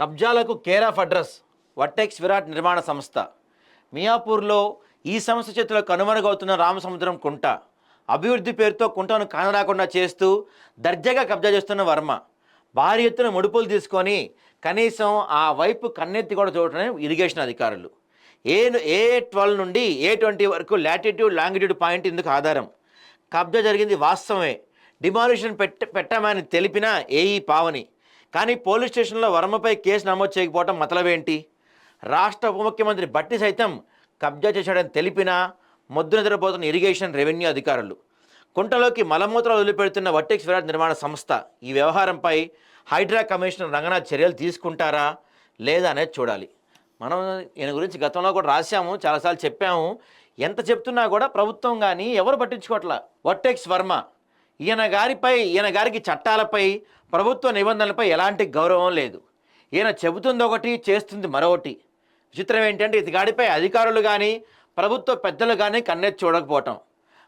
కబ్జాలకు care of address Vertex Virat నిర్మాణ సంస్థ. మియాపూర్లో ఈ సంస్థ చేతిలో కనుమరుగవుతున్న రామసముద్రం కుంట. అభివృద్ధి పేరుతో కుంటను కానరాకుండా చేస్తూ దర్జాగా కబ్జా చేస్తున్న వర్మ. భారీ ఎత్తున ముడుపులు తీసుకొని కనీసం ఆ వైపు కన్నెత్తి కూడా చూడటమే ఇరిగేషన్ అధికారులు. ఏ ఏ ట్వెల్వ్ నుండి ఏ ట్వంటీ వరకు లాటిట్యూడ్ లాంగిట్యూడ్ పాయింట్ ఇందుకు ఆధారం. కబ్జా జరిగింది వాస్తవమే. డిమాలిషన్ పెట్ట పెట్టామని తెలిపిన ఏఈ పావని. కానీ పోలీస్ స్టేషన్లో వర్మపై కేసు నమోదు చేయకపోవడం మతలవేంటి రాష్ట్ర ఉప ముఖ్యమంత్రి బట్టి సైతం కబ్జా చేశాడని తెలిపినా మొద్దు నిద్రపోతున్న ఇరిగేషన్ రెవెన్యూ అధికారులు. కుంటలోకి మలమూత్రాలు వదిలిపెడుతున్న వట్టెక్స్ విరాట్ నిర్మాణ సంస్థ ఈ వ్యవహారంపై హైడ్రా కమిషనర్ రంగనాథ్ చర్యలు తీసుకుంటారా లేదా అనేది చూడాలి. మనం ఈయన గురించి గతంలో కూడా రాశాము చాలాసార్లు చెప్పాము. ఎంత చెప్తున్నా కూడా ప్రభుత్వం కానీ ఎవరు పట్టించుకోవట్లా? వట్టెక్స్ వర్మ ఈయన గారిపై ఈయన గారికి చట్టాలపై ప్రభుత్వ నిబంధనలపై ఎలాంటి గౌరవం లేదు. ఈయన చెబుతుంది ఒకటి చేస్తుంది మరొకటి. విచిత్రం ఏంటంటే ఇతగాడిపై అధికారులు కానీ ప్రభుత్వ పెద్దలు కానీ కన్నెత్తి చూడకపోవటం.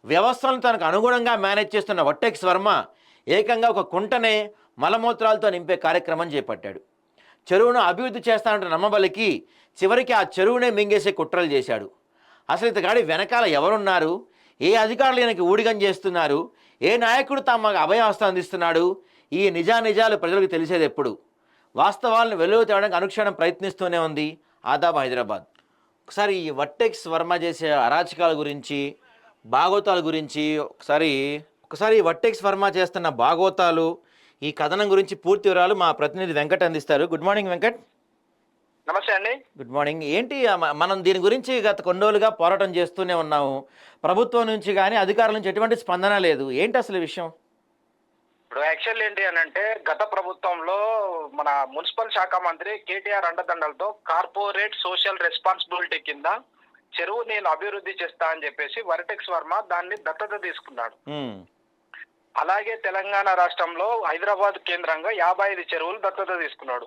వ్యవస్థలను తనకు అనుగుణంగా మేనేజ్ చేస్తున్న వట్టెక్స్ వర్మ ఏకంగా ఒక కుంటనే మలమూత్రాలతో నింపే కార్యక్రమం చేపట్టాడు. చెరువును అభివృద్ధి చేస్తానంటే నమ్మబలికి చివరికి ఆ చెరువునే మింగేసే కుట్రలు చేశాడు. అసలు ఇతగాడి వెనకాల ఎవరున్నారు? ఏ అధికారులు ఈయనకి ఊడిగం చేస్తున్నారు? ఏ నాయకుడు తమకు అభయహస్త అందిస్తున్నాడు? ఈ నిజానిజాలు ప్రజలకు తెలిసేది ఎప్పుడు? వాస్తవాలను వెలుగు తేవడానికి అనుక్షణం ప్రయత్నిస్తూనే ఉంది ఆదాబ్ హైదరాబాద్. ఒకసారి ఈ వట్టెక్స్ వర్మ చేసే అరాచకాల గురించి భాగవతాల గురించి ఒకసారి ఒకసారి ఈ వట్టెక్స్ వర్మ చేస్తున్న భాగవతాలు ఈ కథనం గురించి పూర్తి వివరాలు మా ప్రతినిధి వెంకట్ అందిస్తారు. Good morning Venkat. నమస్తే అండి. గుడ్ మార్నింగ్ ఏంటి మనం దీని గురించి గత రోజులుగా పోరాటం చేస్తూనే ఉన్నాము. ప్రభుత్వం నుంచి కానీ అధికారుల నుంచి ఎటువంటి స్పందన లేదు. ఏంటి అసలు విషయం? ఇప్పుడు యాక్చువల్ ఏంటి అని అంటే గత ప్రభుత్వంలో మన మున్సిపల్ శాఖ మంత్రి కేటీఆర్ అండదండలతో కార్పొరేట్ సోషల్ రెస్పాన్సిబిలిటీ కింద చెరువు నేను అభివృద్ధి చేస్తా అని చెప్పేసి వరటెక్స్ వర్మ దాన్ని దత్తత తీసుకున్నాడు. అలాగే తెలంగాణ రాష్ట్రంలో హైదరాబాద్ కేంద్రంగా యాభై ఐదు చెరువులు దత్తత తీసుకున్నాడు.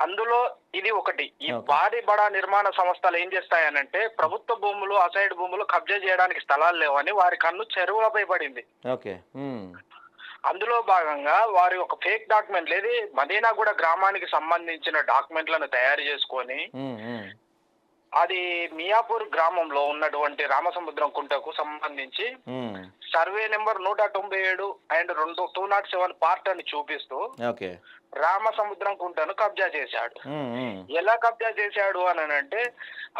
అందులో ఇది ఒకటి. ఈ. భారీ బడా నిర్మాణ సంస్థలు ఏం చేస్తాయనంటే ప్రభుత్వ భూములు అసైడ్ భూములు కబ్జా చేయడానికి స్థలాలు లేవని వారి కన్ను చెరువులపై పడింది. ఓకే. అందులో భాగంగా వారి ఒక ఫేక్ డాక్యుమెంట్ లేదు. మదీనాగూడ గ్రామానికి సంబంధించిన డాక్యుమెంట్లను తయారు చేసుకొని అది మియాపూర్ గ్రామంలో ఉన్నటువంటి రామసముద్రం కుంటకు సంబంధించి ఉమ్, సర్వే నెంబర్ నూట తొంభై ఏడు అండ్ రెండు టూ నాట్ సెవెన్ పార్ట్ అని చూపిస్తూ రామసముద్రం కుంటను కబ్జా చేశాడు. ఉమ్, ఉమ్, ఎలా కబ్జా చేశాడు అని అంటే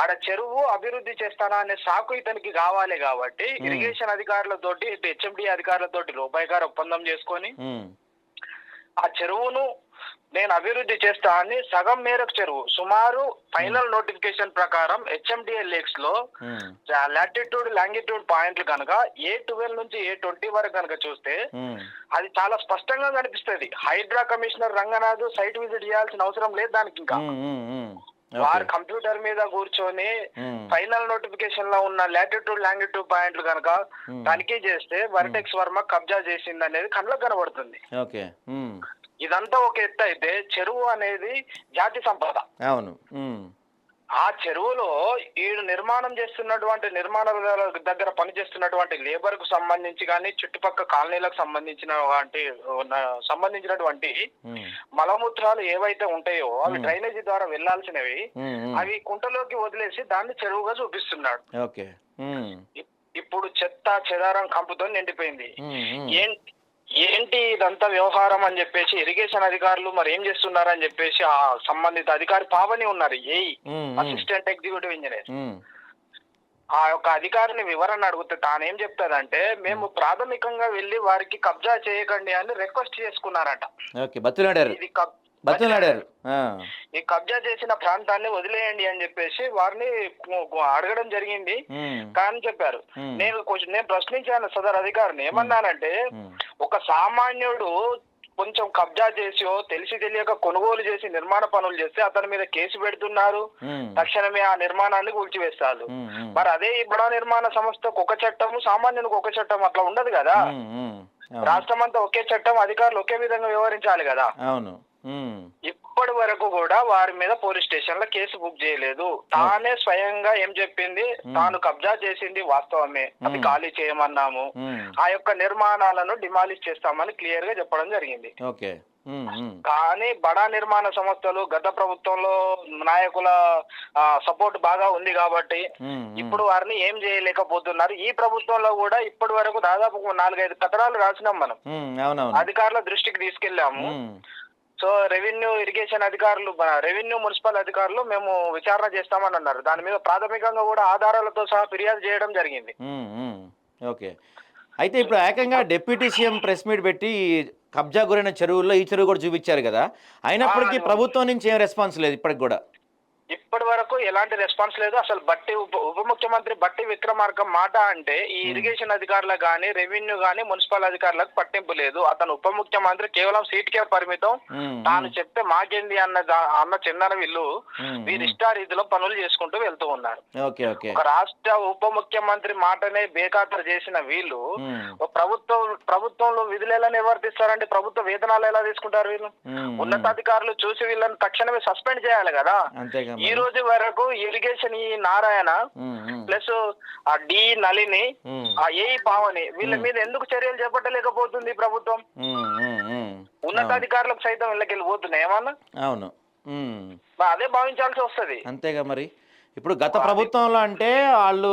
ఆడ చెరువు అభివృద్ధి చేస్తానా అనే సాకు ఇతనికి కావాలి కాబట్టి ఇరిగేషన్ అధికారులతోటి ఇటు హెచ్ఎండి అధికారులతోటి రూపాయి గారు ఒప్పందం చేసుకొని ఆ చెరువును నేను అభివృద్ధి చేస్తా అని సగం మేరకు చెరువు. సుమారు ఫైనల్ నోటిఫికేషన్ ప్రకారం హెచ్ఎండిఏ లేక్స్లో లాటిట్యూడ్ లాంగిట్యూడ్ పాయింట్లు కనుక ఏ ట్వెల్వ్ నుంచి ఏ ట్వంటీ వరకు కనుక చూస్తే అది చాలా స్పష్టంగా కనిపిస్తుంది. HYDRAA commissioner Ranganath site visit చేయాల్సిన అవసరం లేదు దానికి ఇంకా. వారు కంప్యూటర్ మీద కూర్చొని ఫైనల్ నోటిఫికేషన్లో ఉన్న లాటిట్యూడ్ లాంగిట్యూడ్ పాయింట్లు కనుక. తనిఖీ చేస్తే వర్టెక్స్ వర్మ కబ్జా చేసింది అనేది కళ్ళకు కనబడుతుంది. ఇదంతా ఒక ఎత్తు అయితే చెరువు అనేది జాతి సంపద. అవును. ఆ చెరువులో ఈడు నిర్మాణం చేస్తున్నటువంటి నిర్మాణాల దగ్గర పనిచేస్తున్నటువంటి లేబర్కు సంబంధించి కానీ చుట్టుపక్కల కాలనీలకు సంబంధించిన సంబంధించినటువంటి మలమూత్రాలు ఏవైతే ఉంటాయో అవి డ్రైనేజీ ద్వారా వెళ్ళాల్సినవి అవి కుంటలోకి వదిలేసి దాన్ని చెరువుగా చూపిస్తున్నాడు. ఇప్పుడు చెత్త చెదారం కంపుతో నిండిపోయింది. ఏంటి ఇదంతా వ్యవహారం అని చెప్పేసి ఇరిగేషన్ అధికారులు మరి ఏం చేస్తున్నారు అని చెప్పేసి ఆ సంబంధిత అధికారి పావని ఉన్నారు ఉమ్, అసిస్టెంట్ ఎగ్జిక్యూటివ్ ఇంజనీర్. ఆ యొక్క అధికారిని వివరణ అడిగితే తానేం చెప్తాదంటే మేము ప్రాథమికంగా వెళ్ళి వారికి కబ్జా చేయకండి అని రిక్వెస్ట్ చేసుకున్నారట. ఇది కబ్- బతులాడారు. ఈ కబ్జా చేసిన ప్రాంతాన్ని వదిలేయండి అని చెప్పేసి వారిని అడగడం జరిగింది. కానీ చెప్పారు. నేను కొంచెం నేను ప్రశ్నించాను సదర్ అధికారిని. ఏమన్నానంటే ఒక సామాన్యుడు కొంచెం కబ్జా చేసో తెలిసి తెలియక కొనుగోలు చేసి నిర్మాణ పనులు చేస్తే అతని మీద కేసు పెడుతున్నారు. తక్షణమే ఆ నిర్మాణాన్ని కూల్చివేస్తారు. మరి అదే ఈ బడా నిర్మాణ సంస్థకు ఒక చట్టము సామాన్యునికి ఒక చట్టం అట్లా ఉండదు కదా? రాష్ట్రం అంతా ఒకే చట్టం అధికారులు ఒకే విధంగా వ్యవహరించాలి కదా? అవును. ఇప్పటి వరకు కూడా వారి మీద పోలీస్ స్టేషన్లో కేసు బుక్ చేయలేదు. తానే స్వయంగా ఏం చెప్పింది? తాను కబ్జా చేసింది వాస్తవమే. అది ఖాళీ చేయమన్నాము. ఆ యొక్క నిర్మాణాలను డిమాలిష్ చేస్తామని క్లియర్గా చెప్పడం జరిగింది. ఓకే. కానీ బడా నిర్మాణ సంస్థలు గత ప్రభుత్వంలో నాయకుల సపోర్ట్ బాగా ఉంది కాబట్టి. ఇప్పుడు వారిని ఏం చేయలేకపోతున్నారు. ఈ ప్రభుత్వంలో కూడా ఇప్పటి వరకు దాదాపు నాలుగైదు పత్రాలు రాసినాం మనం. అధికారుల దృష్టికి తీసుకెళ్ళాము సో రెవెన్యూ ఇరిగేషన్ అధికారులు రెవెన్యూ మున్సిపల్ అధికారులు మేము విచారణ చేస్తామని అన్నారు. దాని మీద ప్రాథమికంగా కూడా ఆధారాలతో సహా ఫిర్యాదు చేయడం జరిగింది. ఓకే. అయితే ఇప్పుడు ఏకంగా డిప్యూటీ సీఎం ప్రెస్ మీట్ పెట్టి కబ్జా గురైన చెరువుల్లో ఈ చెరువు కూడా చూపించారు కదా. అయినప్పటికీ ప్రభుత్వం నుంచి ఏం రెస్పాన్స్ లేదు ఇప్పటికి కూడా. ఇప్పటి వరకు ఎలాంటి రెస్పాన్స్ లేదు. అసలు బట్టి ఉప ముఖ్యమంత్రి బట్టి విక్రమార్క మాట అంటే ఈ ఇరిగేషన్ అధికారులకు కానీ రెవెన్యూ కానీ మున్సిపల్ అధికారులకు పట్టింపు లేదు. అతను ఉప ముఖ్యమంత్రి కేవలం సీట్కే పరిమితం. ఉమ్, తాను చెప్తే మాకేంది అన్న అన్న చిన్న వీళ్ళు ఉమ్, వీరి ఇష్టారీతిలో పనులు చేసుకుంటూ వెళ్తూ ఉన్నారు. ఒక రాష్ట్ర ఉప ముఖ్యమంత్రి మాటనే బేఖాతరు చేసిన వీళ్ళు ప్రభుత్వం ప్రభుత్వంలో విధులు ఎలా నిర్వర్తిస్తారండి? ప్రభుత్వ వేతనాలు ఎలా తీసుకుంటారు వీళ్ళు. ఉన్నతాధికారులు చూసి వీళ్ళని తక్షణమే సస్పెండ్ చేయాలి కదా. ఈ. రోజు వరకు ఇరిగేషన్ ఈ నారాయణ ప్లస్ ఆ డి నలిని ఆ ఏ పావని వీళ్ళ మీద ఎందుకు చర్యలు చేపట్టలేకపోతుంది ప్రభుత్వం. ఉన్నతాధికారులకు సైతం వీళ్ళకి వెళ్ళిపోతున్నాయి ఏమన్నా? అవును. అదే భావించాల్సి వస్తది. అంతేగా మరి. ఇప్పుడు గత ప్రభుత్వంలో అంటే వాళ్ళు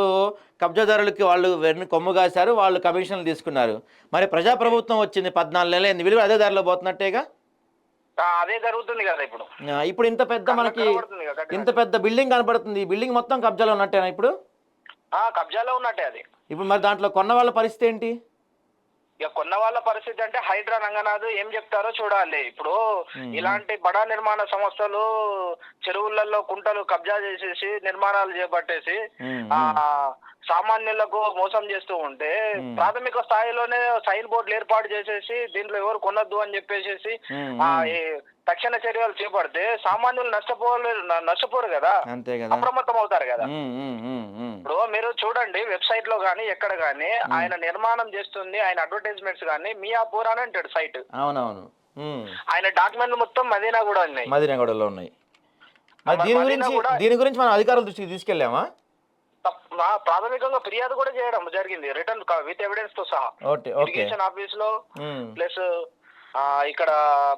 కబ్జాదారులకి వాళ్ళు వెన్ను కొమ్ము కాశారు వాళ్ళు కమిషన్లు తీసుకున్నారు. మరి ప్రజా ప్రభుత్వం వచ్చింది పద్నాలుగు నెలలు వీళ్ళు అదే దారిలో పోతున్నట్టేగా? అదే జరుగుతుంది కదా ఇప్పుడు. ఇప్పుడు ఇంత పెద్ద మనకి కనబడుతుంది. ఇంత పెద్ద బిల్డింగ్ కనపడుతుంది ఈ బిల్డింగ్ మొత్తం కబ్జాలో ఉన్నట్టేనా ఇప్పుడు? ఆ కబ్జాలో ఉన్నట్టే అది. ఇప్పుడు మరి దాంట్లో కొన్న వాళ్ళ పరిస్థితి ఏంటి? ఇక కొన్న వాళ్ళ పరిస్థితి అంటే హైడ్రా రంగనాథ్ ఏం చెప్తారో చూడాలి ఇప్పుడు. ఇలాంటి బడా నిర్మాణ సంస్థలు చెరువులలో కుంటలు కబ్జా చేసేసి నిర్మాణాలు చేపట్టేసి ఆ సామాన్యులకు మోసం చేస్తూ ఉంటే. ప్రాథమిక స్థాయిలోనే సైన్ బోర్డులు ఏర్పాటు చేసేసి దీంట్లో ఎవరు కొనొద్దు అని చెప్పేసి ఉమ్, ఆ తక్షణ చర్యలు చేపడితే సామాన్యులు నష్టపోలేరు న- నష్టపోరు కదా. అంతే కదా. అప్రమత్తం అవుతారు కదా. ఇప్పుడు మీరు చూడండి వెబ్సైట్లో గానీ ఎక్కడ గానీ ఆయన నిర్మాణం చేస్తుంది ఆయన అడ్వర్టైజ్మెంట్స్ గానీ మియాపూర్ అని అంటాడు సైట్. అవునవును. ఆయన డాక్యుమెంట్లు మొత్తం మదీనా కూడా ఉన్నాయి. మదీనగూడలో ఉన్నాయి. మరి మరి దీని మదీనా గురించి కూడా- దీని గురించి మనం అధికారుల దృష్టికి తీసుకెళ్ళామా? ప్రాథమికంగా ఫిర్యాదు కూడా చేయడం జరిగింది రిటర్న్ విత్ ఎవిడెన్స్తో సహా. Okay okay. ఇరిగేషన్ ఆఫీస్లో. ప్లస్ ఇక్కడ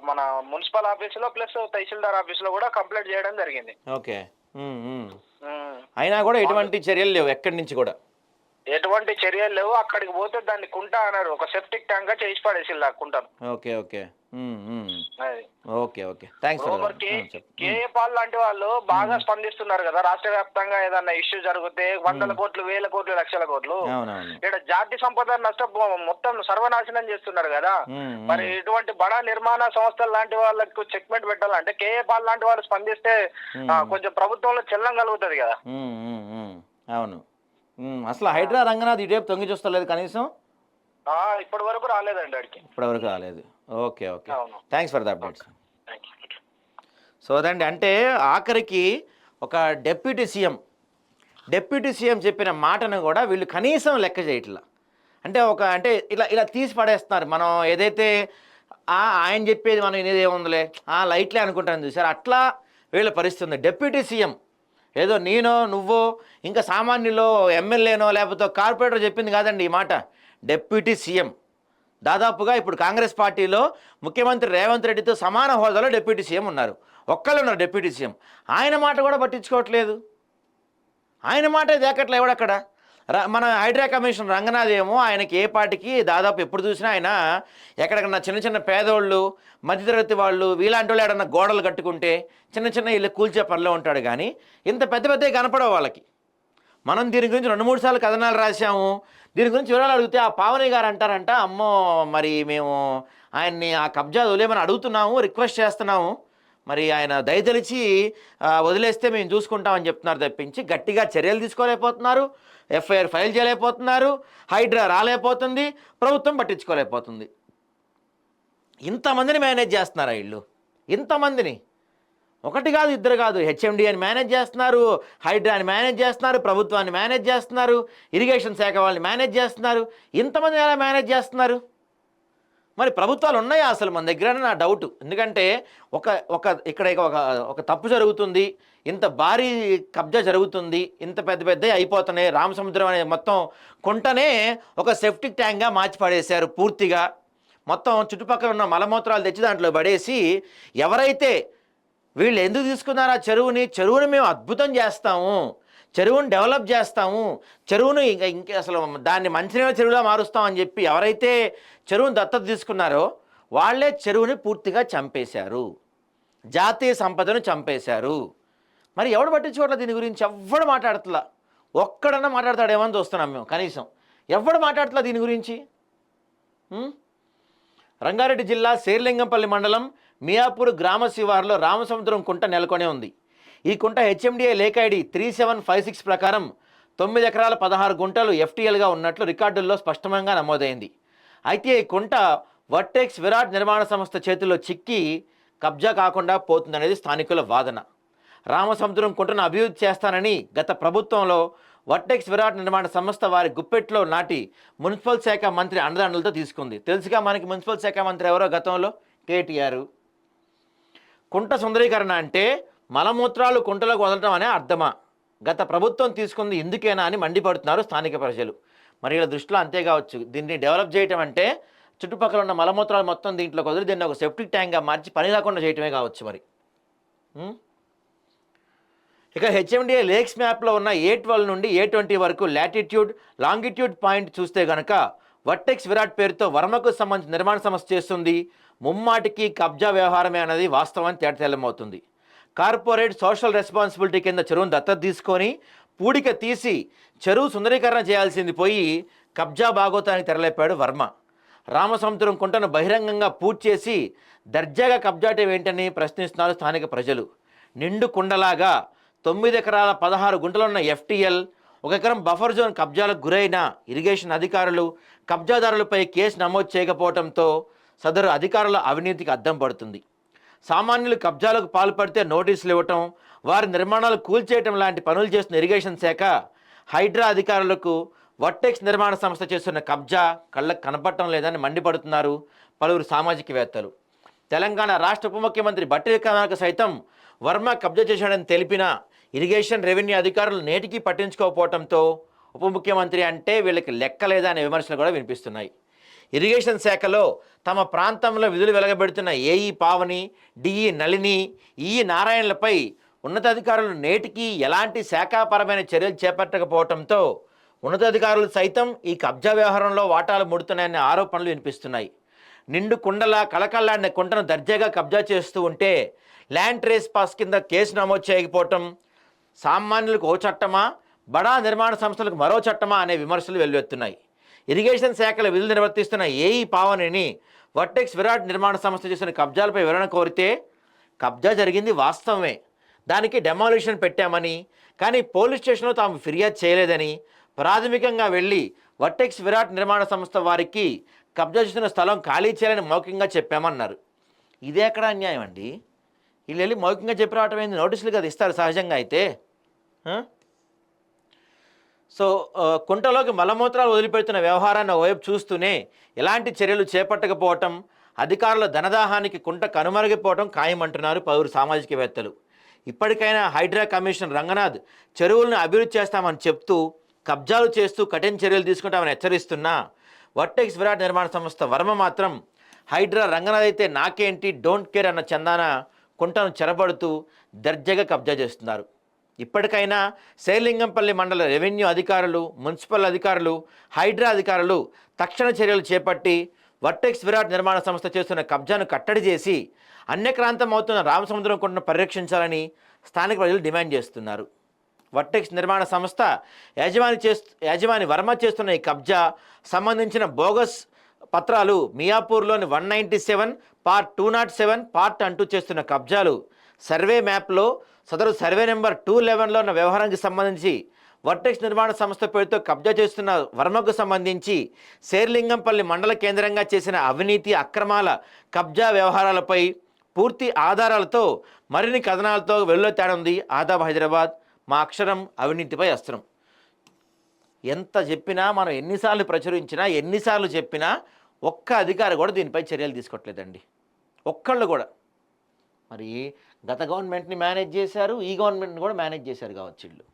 మన మున్సిపల్ ఆఫీస్లో ప్లస్ తహసీల్దార్ ఆఫీస్లో కూడా కంప్లైంట్ చేయడం జరిగింది. ఓకే. అయినా కూడా ఎటువంటి చర్యలు లేవు ఎక్కడి నుంచి కూడా. ఎటువంటి చర్యలు లేవు. అక్కడికి పోతే దాన్ని కుంట అన్నారు. ఒక సెప్టిక్ ట్యాంక్గా చేసి పడేసి కుంటాను. Okay okay. Thanks K A Paul లాంటి వాళ్ళు బాగా స్పందిస్తున్నారు కదా. రాష్ట్ర వ్యాప్తంగా ఏదన్నా ఇష్యూ జరిగితే వందల కోట్లు వేల కోట్లు లక్షల కోట్లు. ఇక్కడ జాతి సంపద నష్టపో మొత్తం సర్వనాశనం చేస్తున్నారు కదా. మరి ఇటువంటి బడా నిర్మాణ సంస్థలు లాంటి వాళ్ళకు చెక్మెంట్ పెట్టాలంటే కేఏ పాల్ లాంటి వాళ్ళు స్పందిస్తే కొంచెం ప్రభుత్వంలో చెల్లం కలుగుతుంది కదా. అవును. అసలు హైడ్రా రంగనాథ్ ఇటువైపు తొంగి చూస్తలేదు కనీసం? ఇప్పటి వరకు రాలేదండి అడిగి ఇప్పటివరకు రాలేదు. Okay okay. Thanks for the updates so అదండి. అంటే ఆఖరికి ఒక డెప్యూటీ సీఎం డెప్యూటీ సీఎం చెప్పిన మాటను కూడా వీళ్ళు కనీసం లెక్క చేయట్లా. అంటే ఒక అంటే ఇలా ఇలా తీసి పడేస్తున్నారు. మనం ఏదైతే ఆయన చెప్పేది మనం వినేది ఏముందిలే? ఆ లైట్లే అనుకుంటాను చూసారు అట్లా వీళ్ళ పరిస్థితి ఉంది. డెప్యూటీ సీఎం ఏదో నేనో నువ్వో ఇంకా సామాన్యులో ఎమ్మెల్యేనో లేకపోతే కార్పొరేటర్ చెప్పింది కాదండి ఈ మాట. డెప్యూటీ సీఎం దాదాపుగా ఇప్పుడు కాంగ్రెస్ పార్టీలో ముఖ్యమంత్రి రేవంత్ రెడ్డితో సమాన హోదాలో డెప్యూటీ సీఎం ఉన్నారు. ఒక్కళ్ళు ఉన్నారు డెప్యూటీ సీఎం ఆయన మాట కూడా పట్టించుకోవట్లేదు. ఆయన మాట దేకట్లే ఎవడక్కడ? మన హైడ్రా కమిషన్ రంగనాథ్ ఏమో ఆయనకి ఏ పార్టీకి దాదాపు ఎప్పుడు చూసినా ఆయన ఎక్కడికన్నా చిన్న చిన్న పేదోళ్ళు మధ్యతరగతి వాళ్ళు వీలాంటి వాళ్ళు ఏడన్నా గోడలు కట్టుకుంటే చిన్న చిన్న ఇల్లు కూల్చే పనిలో ఉంటాడు కానీ ఇంత పెద్ద పెద్దవి కనపడవు వాళ్ళకి. మనం దీని గురించి రెండు మూడు సార్లు కథనాలు రాశాము. దీని గురించి వివరాలు అడిగితే ఆ పావని గారు అంటారంట అమ్మో మరి మేము ఆయన్ని ఆ కబ్జా వదిలేమని అడుగుతున్నాము రిక్వెస్ట్ చేస్తున్నాము. మరి ఆయన దయతలిచి వదిలేస్తే మేము చూసుకుంటామని చెప్తున్నారు తప్పించి గట్టిగా చర్యలు తీసుకోలేకపోతున్నారు. ఎఫ్ఐఆర్ ఫైల్ చేయలేకపోతున్నారు. హైడ్రా రాలేకపోతుంది. ప్రభుత్వం పట్టించుకోలేకపోతుంది. ఇంతమందిని మేనేజ్ చేస్తున్నారా వీళ్ళు? ఇంతమందిని? ఒకటి కాదు ఇద్దరు కాదు. హెచ్ఎండి అని మేనేజ్ చేస్తున్నారు. హైడ్రాని మేనేజ్ చేస్తున్నారు. ప్రభుత్వాన్ని మేనేజ్ చేస్తున్నారు. ఇరిగేషన్ శాఖ వాళ్ళని మేనేజ్ చేస్తున్నారు. ఇంతమంది ఎలా మేనేజ్ చేస్తున్నారు? మరి ప్రభుత్వాలు ఉన్నాయా అసలు మన దగ్గర నా డౌట్ ఎందుకంటే ఒక ఒక ఇక్కడ ఒక ఒక తప్పు జరుగుతుంది ఇంత భారీ కబ్జా జరుగుతుంది ఇంత పెద్ద పెద్ద అయిపోతున్నాయి రామసముద్రం అనే మొత్తం కొంటనే ఒక సెఫ్టిక్ ట్యాంక్గా మార్చి పడేశారు పూర్తిగా. మొత్తం చుట్టుపక్కల ఉన్న మలమూత్రాలు తెచ్చి దాంట్లో పడేసి ఎవరైతే వీళ్ళు ఎందుకు తీసుకున్నారు ఆ చెరువుని చెరువుని మేము అద్భుతం చేస్తాము. చెరువుని డెవలప్ చేస్తాము. చెరువును ఇంకా ఇంకా అసలు దాన్ని మంచినీళ్ళ చెరువులా మారుస్తామని చెప్పి ఎవరైతే చెరువుని దత్తత తీసుకున్నారో వాళ్ళే చెరువుని పూర్తిగా చంపేశారు. జాతీయ సంపదను చంపేశారు. మరి ఎవడు పట్టించుకోవట్లేదు దీని గురించి? ఎవ్వడు మాట్లాడట్లా. ఒక్కడన్నా మాట్లాడతాడేమో అని చూస్తున్నాం మేము? కనీసం. ఎవడు మాట్లాడట్లా దీని గురించి? రంగారెడ్డి జిల్లా శేర్లింగంపల్లి మండలం మియాపూర్ గ్రామ శివారులో రామసముద్రం కుంట నెలకొనే ఉంది. ఈ కుంట HMDA lake ID three seven five six ప్రకారం తొమ్మిది ఎకరాల పదహారు గుంటలు ఎఫ్టీఎల్గా ఉన్నట్లు రికార్డుల్లో స్పష్టంగా నమోదైంది. అయితే ఈ కుంట వర్టెక్స్ విరాట్ నిర్మాణ సంస్థ చేతుల్లో చిక్కి కబ్జా కాకుండా పోతుందనేది స్థానికుల వాదన. రామసముద్రం కుంటను అభివృద్ధి చేస్తానని గత ప్రభుత్వంలో వర్టెక్స్ విరాట్ నిర్మాణ సంస్థ వారి గుప్పెట్లో నాటి మున్సిపల్ శాఖ మంత్రి అండదండలతో తీసుకుంది. తెలుసుగా మనకి మున్సిపల్ శాఖ మంత్రి ఎవరో గతంలో కేటీఆర్. కుంట సుందరీకరణ అంటే మలమూత్రాలు కుంటలకు వదలటం అనే అర్థమా? గత ప్రభుత్వం తీసుకుంది ఎందుకేనా అని మండిపడుతున్నారు స్థానిక ప్రజలు. మరి వీళ్ళ దృష్టిలో అంతే కావచ్చు. దీన్ని డెవలప్ చేయటం అంటే చుట్టుపక్కల ఉన్న మలమూత్రాలు మొత్తం దీంట్లోకి వదిలి దీన్ని ఒక సెప్టిక్ ట్యాంక్గా మార్చి పని లేకుండా చేయటమే కావచ్చు మరి. ఇక హెచ్ఎండిఏ లేక్స్ మ్యాప్లో ఉన్న ఏ ట్వెల్వ్ నుండి ఏ ట్వంటీ వరకు లాటిట్యూడ్ లాంగిట్యూడ్ పాయింట్ చూస్తే గనక వర్టెక్స్ విరాట్ పేరుతో వర్మకు సంబంధించిన నిర్మాణ సంస్థ చేస్తుంది. ముమ్మాటికి కబ్జా వ్యవహారమే అన్నది వాస్తవం తేటతెల్లమవుతుంది. కార్పొరేట్ సోషల్ రెస్పాన్సిబిలిటీ కింద చెరువును దత్తత తీసుకొని పూడిక తీసి చెరువు సుందరీకరణ చేయాల్సింది పోయి కబ్జా భాగోతానికి తెరలేపాడు వర్మ. రామసముద్రం కుంటను బహిరంగంగా పూర్తి చేసి దర్జాగా కబ్జాటం ఏంటని ప్రశ్నిస్తున్నారు స్థానిక ప్రజలు. నిండు కుండలాగా తొమ్మిది ఎకరాల పదహారు గుంటలున్న ఎఫ్టీఎల్ ఒక ఎకరం బఫర్ జోన్ కబ్జాలకు గురైన ఇరిగేషన్ అధికారులు కబ్జాదారులపై కేసు నమోదు చేయకపోవడంతో సదరు అధికారుల అవినీతికి అద్దం పడుతుంది. సామాన్యులు కబ్జాలకు పాల్పడితే నోటీసులు ఇవ్వటం వారి నిర్మాణాలు కూల్చేయటం లాంటి పనులు చేస్తున్న ఇరిగేషన్ శాఖ హైడ్రా అధికారులకు వర్టెక్స్ నిర్మాణ సంస్థ చేస్తున్న కబ్జా కళ్ళకు కనపడటం లేదని మండిపడుతున్నారు పలువురు సామాజికవేత్తలు. తెలంగాణ రాష్ట్ర ఉప ముఖ్యమంత్రి బట్టి సైతం వర్మ కబ్జా చేశాడని తెలిపిన ఇరిగేషన్ రెవెన్యూ అధికారులు నేటికి పట్టించుకోకపోవడంతో ఉప ముఖ్యమంత్రి అంటే వీళ్ళకి లెక్కలేదనే అనే విమర్శలు కూడా వినిపిస్తున్నాయి. ఇరిగేషన్ శాఖలో తమ ప్రాంతంలో విధులు వెలగబెడుతున్న ఏఈ పావని డిఈ నళిని ఈ నారాయణలపై ఉన్నతాధికారులు నేటికి ఎలాంటి శాఖాపరమైన చర్యలు చేపట్టకపోవడంతో ఉన్నతాధికారులు సైతం ఈ కబ్జా వ్యవహారంలో వాటాలు ముడుతున్నాయనే ఆరోపణలు వినిపిస్తున్నాయి. నిండు కుండలా కలకల్లాడిన కుంటను దర్జాగా కబ్జా చేస్తూ ఉంటే ల్యాండ్ ట్రేస్ పాస్ కింద కేసు నమోదు చేయకపోవటం సామాన్యులకు ఓ చట్టమా? బడా నిర్మాణ సంస్థలకు మరో చట్టమా? అనే విమర్శలు వెల్లువెత్తున్నాయి. ఇరిగేషన్ శాఖల విధులు నిర్వర్తిస్తున్న ఏఈ పావనిని వర్టెక్స్ విరాట్ నిర్మాణ సంస్థ చేసిన కబ్జాలపై వివరణ కోరితే కబ్జా జరిగింది వాస్తవమే. దానికి డెమాలిషన్ పెట్టామని కానీ పోలీస్ స్టేషన్లో తాము ఫిర్యాదు చేయలేదని ప్రాథమికంగా వెళ్ళి వర్టెక్స్ విరాట్ నిర్మాణ సంస్థ వారికి కబ్జా చేసిన స్థలం ఖాళీ చేయాలని మౌఖికంగా చెప్పామన్నారు. ఇదే ఎక్కడ అన్యాయం అండి వీళ్ళు వెళ్ళి మౌఖికంగా చెప్పి రావటం ఏంది? నోటీసులు కదా ఇస్తారు సహజంగా అయితే. సో కుంటలోకి మలమూత్రాలు వదిలిపెడుతున్న వ్యవహారాన్ని ఓవైపు చూస్తూనే ఎలాంటి చర్యలు చేపట్టకపోవటం అధికారుల ధనదాహానికి కుంట కనుమరుగిపోవటం ఖాయమంటున్నారు పలువురు సామాజికవేత్తలు. ఇప్పటికైనా హైడ్రా కమిషన్ రంగనాథ్ చెరువులను అభివృద్ధి చేస్తామని చెప్తూ కబ్జాలు చేస్తూ కఠిన చర్యలు తీసుకుంటామని హెచ్చరిస్తున్నా వర్టెక్స్ విరాట్ నిర్మాణ సంస్థ వర్మ మాత్రం హైడ్రా రంగనాథ్ అయితే నాకేంటి డోంట్ కేర్ అన్న చందాన కుంటను చెరబడుతూ దర్జాగా కబ్జా చేస్తున్నారు. ఇప్పటికైనా శేలింగంపల్లి మండల రెవెన్యూ అధికారులు మున్సిపల్ అధికారులు హైడ్రా అధికారులు తక్షణ చర్యలు చేపట్టి వర్టెక్స్ విరాట్ నిర్మాణ సంస్థ చేస్తున్న కబ్జాను కట్టడి చేసి అన్యక్రాంతం అవుతున్న రామసముద్రం కుంటను పరిరక్షించాలని స్థానిక ప్రజలు డిమాండ్ చేస్తున్నారు. వర్టెక్స్ నిర్మాణ సంస్థ యజమాని చేస్తు యజమాని వర్మ చేస్తున్న ఈ కబ్జా సంబంధించిన బోగస్ పత్రాలు మియాపూర్లోని one ninety seven part two nought seven part అంటూ చేస్తున్న కబ్జాలు సర్వే మ్యాప్లో సదరు సర్వే నెంబర్ టూ లెవెన్లో ఉన్న వ్యవహారానికి సంబంధించి వర్టెక్స్ నిర్మాణ సంస్థ పేరుతో కబ్జా చేస్తున్న వర్మకు సంబంధించి శేర్లింగంపల్లి మండల కేంద్రంగా చేసిన అవినీతి అక్రమాల కబ్జా వ్యవహారాలపై పూర్తి ఆధారాలతో మరిన్ని కథనాలతో వెళ్ళొత్తాడుంది ఆదాబ్ హైదరాబాద్. మా అక్షరం అవినీతిపై అస్త్రం. ఎంత చెప్పినా మనం ఎన్నిసార్లు ప్రచురించినా ఎన్నిసార్లు చెప్పినా ఒక్క అధికారి కూడా దీనిపై చర్యలు తీసుకోవట్లేదండి. ఒక్కళ్ళు కూడా. మరి గత గవర్నమెంట్ని మేనేజ్ చేశారు ఈ గవర్నమెంట్ని కూడా మేనేజ్ చేశారు కావచ్చు వీళ్ళు.